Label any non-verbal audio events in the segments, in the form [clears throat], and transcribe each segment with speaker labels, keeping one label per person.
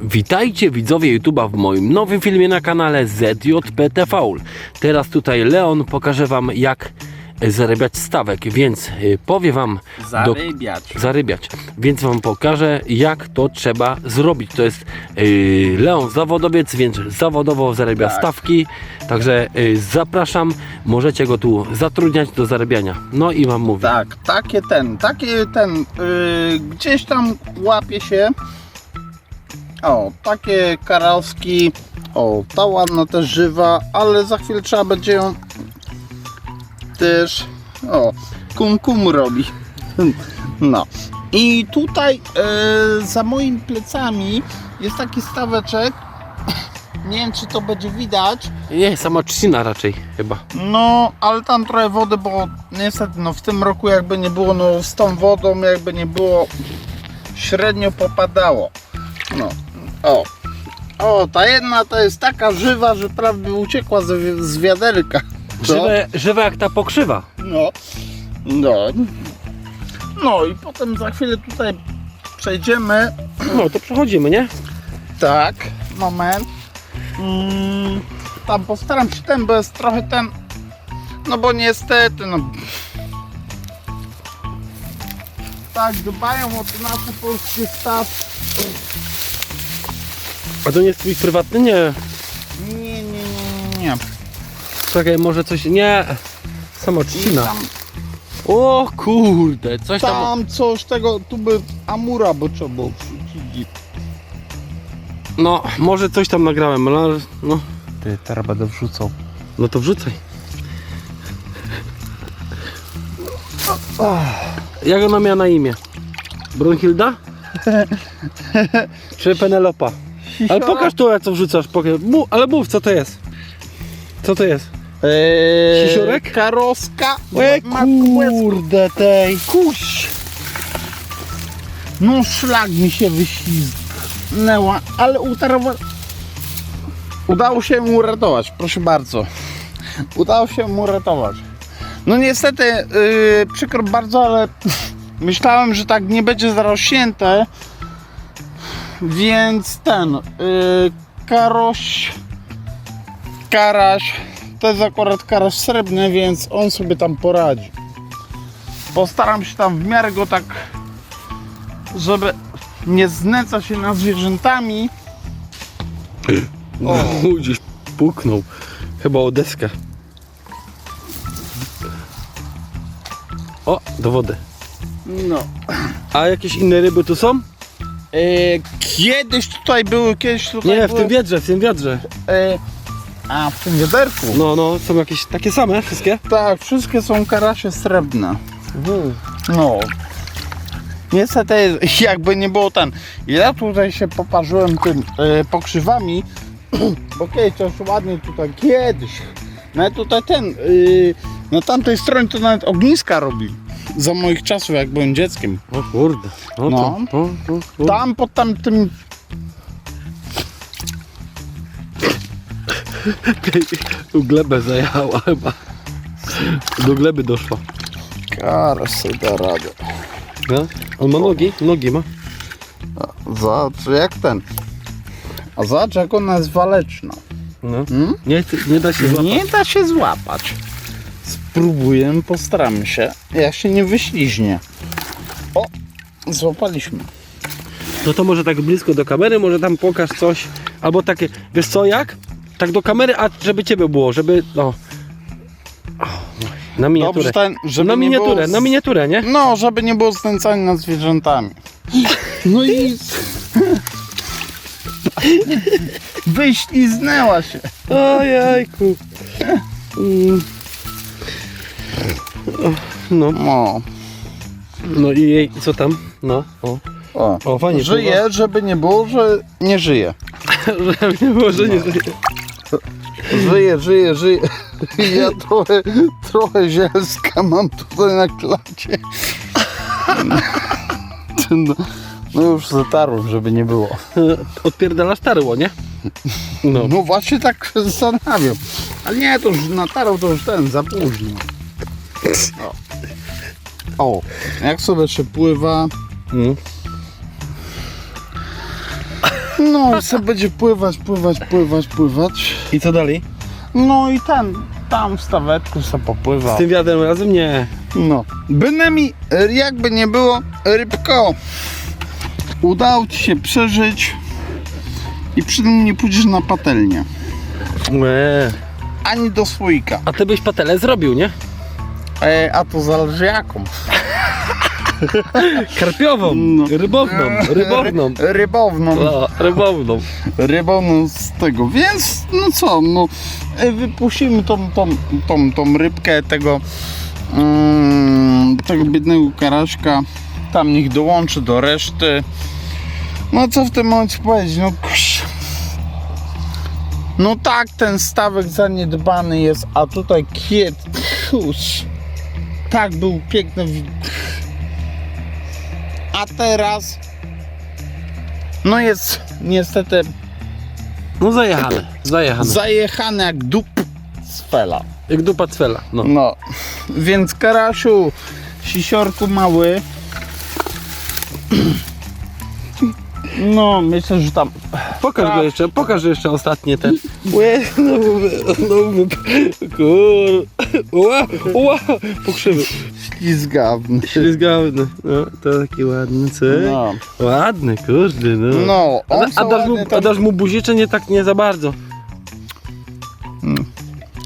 Speaker 1: Witajcie widzowie YouTube'a w moim nowym filmie na kanale ZJPTV. Teraz tutaj Leon pokaże wam jak e, zarabiać stawek, więc y, powie wam
Speaker 2: Zarybiać.
Speaker 1: zarybiać, więc wam pokażę jak to trzeba zrobić. To jest y, Leon zawodowiec, więc zawodowo zarabia
Speaker 2: Tak.
Speaker 1: stawki, także zapraszam, możecie go tu zatrudniać do zarabiania. No i wam mówię.
Speaker 2: Tak, takie ten, takie ten, yy, gdzieś tam łapie się. O, takie karalski. O, ta ładna też żywa, ale za chwilę trzeba będzie ją też, o, kum kum robi. [laughs] No. I tutaj yy, za moimi plecami jest taki staweczek. [laughs] Nie wiem, czy to będzie widać.
Speaker 1: Nie, sama trzcina raczej chyba.
Speaker 2: No, ale tam trochę wody, bo niestety no, w tym roku jakby nie było, no z tą wodą jakby nie było, średnio popadało. No, o. O, ta jedna to jest taka żywa, że prawie uciekła z, z wiaderka. Co?
Speaker 1: Żywe, żywe jak ta pokrzywa.
Speaker 2: No, no. No i potem za chwilę tutaj przejdziemy.
Speaker 1: No to przechodzimy, nie?
Speaker 2: Tak, moment. Mm, tam postaram się ten, bo jest trochę ten. No bo niestety, no. Tak, dbają o te nasze polskie staw.
Speaker 1: A to nie jest twój prywatny? Nie.
Speaker 2: Nie, nie, nie, nie, nie.
Speaker 1: Czekaj, może coś. Nie. Sama
Speaker 2: I
Speaker 1: trzcina.
Speaker 2: tam,
Speaker 1: O kurde, coś tam.
Speaker 2: tam coś tego, tu by Amura, bo trzeba było wrzucić.
Speaker 1: No, może coś tam nagrałem, ale. No,
Speaker 2: Ty, teraz będę wrzucał.
Speaker 1: no to wrzucaj. Jak ona miała na imię? Brunhilda? [laughs] Czy Penelopa? Ale pokaż tu, jak co wrzucasz. Pokaż. Mów, ale mów, co to jest? Co to jest?
Speaker 2: Eee,
Speaker 1: Sisiorek?
Speaker 2: Karoska.
Speaker 1: E, kurde tej.
Speaker 2: Kuś! No szlak mi się wyśliznęła, ale utarowa... Udało się mu uratować, proszę bardzo. Udało się mu uratować. No niestety, yy, przykro bardzo, ale myślałem, że tak nie będzie zarośnięte. Więc ten, yy, karoś, karaś, to jest akurat karaś srebrny, więc on sobie tam poradzi. Postaram się tam w miarę go tak, żeby nie znęcać się nad zwierzętami.
Speaker 1: O, [laughs] gdzieś puknął. Chyba o deskę. O, do wody.
Speaker 2: No.
Speaker 1: A jakieś inne ryby tu są?
Speaker 2: E, kiedyś tutaj były, kiedyś tutaj
Speaker 1: Nie, w
Speaker 2: były,
Speaker 1: tym wiedrze, w tym wiedrze.
Speaker 2: e, A, w tym wiaderku?
Speaker 1: No, no, są jakieś takie same wszystkie?
Speaker 2: Tak, wszystkie są karasie srebrne. No. Niestety, jakby nie było ten. Ja tutaj się poparzyłem tym e, pokrzywami, bo kiedyś to już ładnie tutaj, kiedyś. Nawet tutaj ten, y, na tamtej stronie to nawet ogniska robili. Za moich czasów, jak byłem dzieckiem.
Speaker 1: O kurde. No,
Speaker 2: No.
Speaker 1: To, o, o, o.
Speaker 2: Tam pod tamtym
Speaker 1: Tu glebę zajechała chyba. Do gleby doszła.
Speaker 2: Kara sobie da radę.
Speaker 1: No? On ma nogi? Nogi ma.
Speaker 2: Zobacz, jak ten. A zobacz, jak ona jest waleczna.
Speaker 1: No.
Speaker 2: Hmm?
Speaker 1: Nie, chce- nie da się złapać.
Speaker 2: Nie da się złapać. Spróbuję, postaramy się. Jak się nie wyśliźnie. O, złapaliśmy.
Speaker 1: No to może tak blisko do kamery, może tam pokaż coś. Albo takie, wiesz co, jak? Tak do kamery, a żeby ciebie było, żeby, no. Na miniaturę.
Speaker 2: Dobrze, ten, żeby
Speaker 1: na
Speaker 2: nie
Speaker 1: miniaturę,
Speaker 2: było z-
Speaker 1: na miniaturę, nie?
Speaker 2: No, żeby nie było znęcania nad zwierzętami. [laughs] No i... Wyśliznęła się.
Speaker 1: Ojejku. Mm. No,
Speaker 2: No,
Speaker 1: no i jej, co tam? No, o.
Speaker 2: o.
Speaker 1: O, fajnie
Speaker 2: Żyje, żeby nie było, że nie żyje. [laughs]
Speaker 1: Żeby nie było, że nie żyje.
Speaker 2: Żyje, żyje, żyje. [laughs] Ja trochę, trochę zielska mam tutaj na klacie. [laughs] No, no już zatarłem, żeby nie było.
Speaker 1: Odpierdalasz tarło, nie? No.
Speaker 2: No właśnie tak się zastanawiam. Ale nie, to już natarł, to już ten, za późno. O, jak sobie się pływa.
Speaker 1: Mm.
Speaker 2: No i sobie będzie pływać, pływać, pływać, pływać.
Speaker 1: I co dalej?
Speaker 2: No i ten, tam w stawetku sobie popływa.
Speaker 1: Z tym wiadrem razem? Nie.
Speaker 2: No. Bynajmniej, jakby nie było, rybko, udało ci się przeżyć i przy tym nie pójdziesz na patelnię,
Speaker 1: Nie.
Speaker 2: ani do słoika.
Speaker 1: A ty byś patelę zrobił, nie?
Speaker 2: E, a to zależy jaką. [laughs]
Speaker 1: Karpiową,
Speaker 2: No.
Speaker 1: rybowną, rybowną.
Speaker 2: Ry- rybowną.
Speaker 1: No, rybowną.
Speaker 2: Rybowną z tego, więc no co, no e, wypuścimy tą, tą, tą, tą rybkę tego, mm, tego biednego karaśka, tam niech dołączy do reszty. No co w tym momencie powiedzieć, no kuś. No tak, ten stawek zaniedbany jest, a tutaj kiet, kuś. Tak był piękny. A teraz, no jest niestety
Speaker 1: No zajechane, zajechane.
Speaker 2: zajechany jak dup z fela.
Speaker 1: Jak dupa cwela, no.
Speaker 2: No, więc Karasiu, sisiorku mały. No, myślę, że tam.
Speaker 1: Pokaż go jeszcze, pokaż jeszcze ostatnie ten. Łe, no, no, kur... Ła, ła, pokrzywy.
Speaker 2: Ślizgawny.
Speaker 1: Ślizgawny, no, to taki ładny, cyk.
Speaker 2: No,
Speaker 1: Ładny, kurde, no.
Speaker 2: no
Speaker 1: A,
Speaker 2: on
Speaker 1: a, dasz mu, a
Speaker 2: tam-
Speaker 1: dasz mu buzię, czy nie tak, nie za bardzo?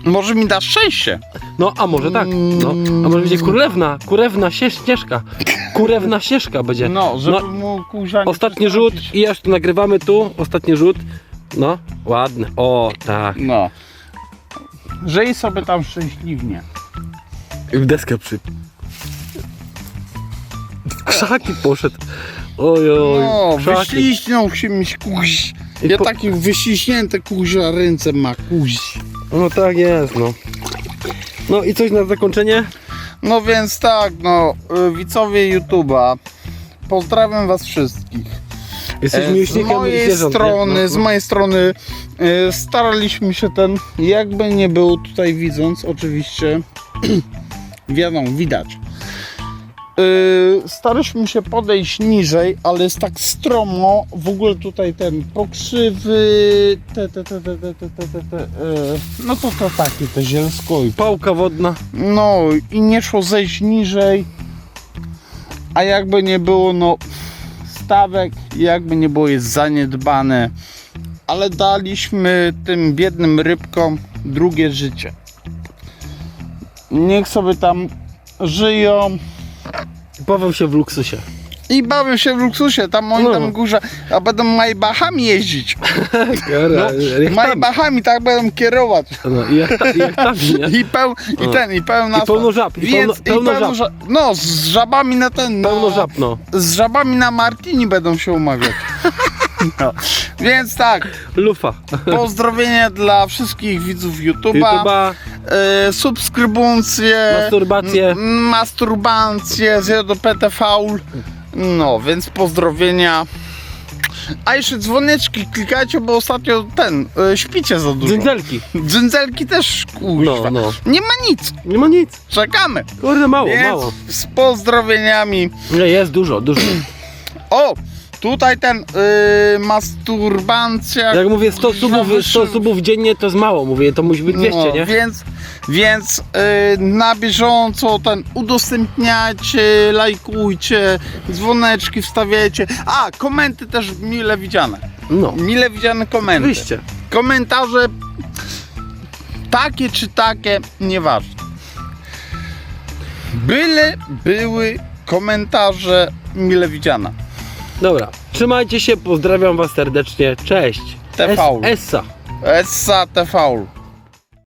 Speaker 2: Może mi dasz szczęście.
Speaker 1: No, a może tak, no. A może będzie kurewna, kurewna sie- ścieżka. Kurewna ścieżka będzie.
Speaker 2: No, żeby
Speaker 1: No,
Speaker 2: mu kurza nie
Speaker 1: Ostatni rzut i aż tu nagrywamy tu, ostatni rzut. No, ładny, o tak.
Speaker 2: No. Żyj sobie tam szczęśliwie.
Speaker 1: I w deskę przy... W krzaki poszedł. Oj, oj,
Speaker 2: No,
Speaker 1: krzaki.
Speaker 2: wyśliźnął się mi kuź.
Speaker 1: I
Speaker 2: Ja
Speaker 1: po-
Speaker 2: takich wyściśnięte kuzia ręce ma kuź.
Speaker 1: No tak jest, no. No i coś na zakończenie?
Speaker 2: No więc tak, no, y, widzowie YouTube'a, pozdrawiam was wszystkich.
Speaker 1: Jesteś
Speaker 2: E, Z
Speaker 1: miłośnikiem
Speaker 2: mojej
Speaker 1: zwierząt, nie?
Speaker 2: strony,
Speaker 1: No,
Speaker 2: z
Speaker 1: no.
Speaker 2: mojej strony staraliśmy się ten, jakby nie był tutaj widząc, oczywiście, [clears throat] wiadomo, widać. Y, staraliśmy się podejść niżej, ale jest tak stromo, w ogóle tutaj ten pokrzywy, te, te, te, te, te, te, te, te, te y, no to to takie, te zielsko i
Speaker 1: Pałka wodna.
Speaker 2: no i nie szło zejść niżej. A jakby nie było, no stawek jakby nie było jest zaniedbane. Ale daliśmy tym biednym rybkom drugie życie. Niech sobie tam żyją
Speaker 1: Paweł się w luksusie.
Speaker 2: i bawią się w luksusie. Tam oni
Speaker 1: No.
Speaker 2: tam górze, a będą majbachami jeździć. [laughs]
Speaker 1: No, jak tam.
Speaker 2: Majbachami tak będą kierować.
Speaker 1: No, i jak, ta, i jak tam, nie? [laughs]
Speaker 2: I, peł, i
Speaker 1: No.
Speaker 2: ten, i pełna
Speaker 1: I pełno żab, i pełno- pełno
Speaker 2: i pełno
Speaker 1: żab.
Speaker 2: żab. No, z żabami na ten.
Speaker 1: Pełno
Speaker 2: na,
Speaker 1: żab, no.
Speaker 2: Z żabami na Martini będą się umawiać. [laughs] No. Więc tak,
Speaker 1: Lufa.
Speaker 2: pozdrowienia dla wszystkich widzów YouTube'a.
Speaker 1: YouTube'a,
Speaker 2: E, subskrybuncje.
Speaker 1: masturbację.
Speaker 2: m- Masturbacje, zjadł do PT Faul. No, więc pozdrowienia. A jeszcze dzwoneczki klikajcie, bo ostatnio ten, e, śpicie za dużo.
Speaker 1: Dzyndzelki.
Speaker 2: Dzyndzelki też,
Speaker 1: No,
Speaker 2: kuźwa.
Speaker 1: no.
Speaker 2: Nie ma nic,
Speaker 1: Nie ma nic.
Speaker 2: czekamy.
Speaker 1: Kurde, mało,
Speaker 2: Więc
Speaker 1: mało.
Speaker 2: z pozdrowieniami.
Speaker 1: Nie, jest dużo, dużo.
Speaker 2: O! Tutaj ten yy, masturbancja.
Speaker 1: Jak mówię 100 subów, 100 subów dziennie to jest mało, mówię, to musi być 200,
Speaker 2: no,
Speaker 1: nie?
Speaker 2: Więc, więc yy, na bieżąco ten udostępniacie, lajkujcie, dzwoneczki wstawiajcie. A, komenty też mile widziane.
Speaker 1: No,
Speaker 2: Mile widziane komenty.
Speaker 1: oczywiście.
Speaker 2: Komentarze takie czy takie, nieważne. Byle były komentarze mile widziane.
Speaker 1: Dobra, trzymajcie się, pozdrawiam was serdecznie, cześć.
Speaker 2: TV.
Speaker 1: Es- Essa.
Speaker 2: Essa TV.